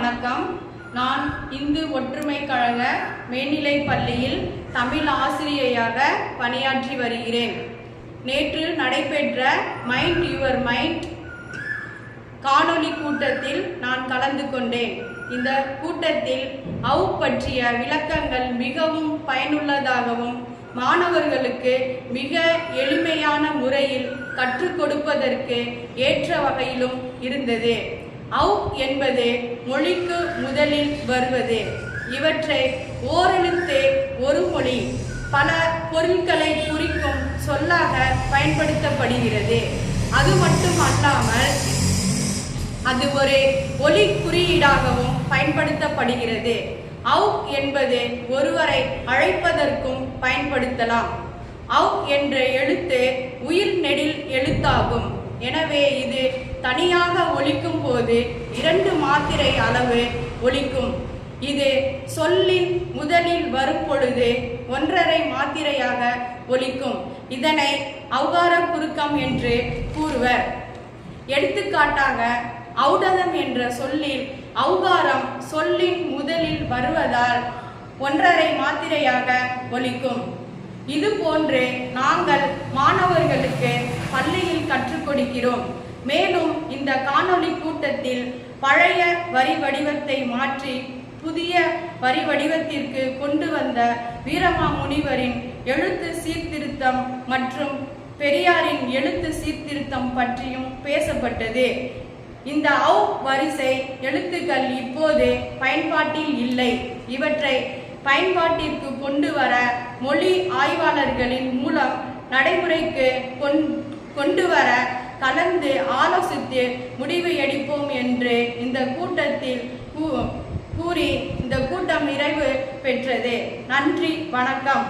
வணக்கம். நான் இந்து ஒற்றுமை கழக மேல்நிலை பள்ளியில் தமிழ் ஆசிரியையாக பணியாற்றி வருகிறேன். நேற்று நடைபெற்ற மைண்ட் யுவர் மைண்ட் காணொளி கூட்டத்தில் நான் கலந்து கொண்டேன். இந்த கூட்டத்தில் அவு பற்றிய விளக்கங்கள் மிகவும் பயனுள்ளதாகவும் மாணவர்களுக்கு மிக எளிமையான முறையில் கற்றுக் கொடுப்பதற்கு ஏற்ற வகையிலும் இருந்தது. அவ் என்பது மொழிக்கு முதலில் வருவது. இவற்றை ஓரெழுத்து ஒரு மொழி பல பொருட்களை குறிக்கும் சொல்லாக பயன்படுத்தப்படுகிறது. அது மட்டும் அல்லாமல் அது ஒரு ஒலி குறியீடாகவும் பயன்படுத்தப்படுகிறது. அவ் என்பது ஒருவரை அழைப்பதற்கும் பயன்படுத்தலாம். அவ் என்ற எழுத்து உயிர் நெடில் எழுத்தாகும். எனவே இது தனியாக ஒலிக்கும் போது இரண்டு மாத்திரை அளவு ஒலிக்கும். இது சொல்லின் முதலில் வரும் பொழுது ஒன்றரை மாத்திரையாக ஒலிக்கும். இதனை அவுகார குறுக்கம் என்று கூறுவர். எடுத்துக்காட்டாக ஔடதம் என்ற சொல்லில் அவகாரம் சொல்லின் முதலில் வருவதால் ஒன்றரை மாத்திரையாக ஒலிக்கும். இது போன்று நாங்கள் மாணவர்களுக்கு பள்ளியில் கற்றுக் கொடுக்கிறோம். மேலும் இந்த காணொளி கூட்டத்தில் பழைய வரி வடிவத்தை மாற்றி புதிய வரி வடிவத்திற்கு கொண்டு வந்த வீரமா முனிவரின் எழுத்து சீர்திருத்தம் மற்றும் பெரியாரின் எழுத்து சீர்திருத்தம் பற்றியும் பேசப்பட்டது. இந்த அவ் வரிசை எழுத்துக்கள் இப்போது பயன்பாட்டில் இல்லை. இவற்றை பயன்பாட்டிற்கு கொண்டு பொறியாளர்களின் மூலம் நடைமுறைக்கு கொண்டு வர கலந்து ஆலோசித்து முடிவு எடுப்போம் என்று இந்த கூட்டத்தில் கூறி இந்த கூட்டம் நிறைவு பெற்றது. நன்றி வணக்கம்.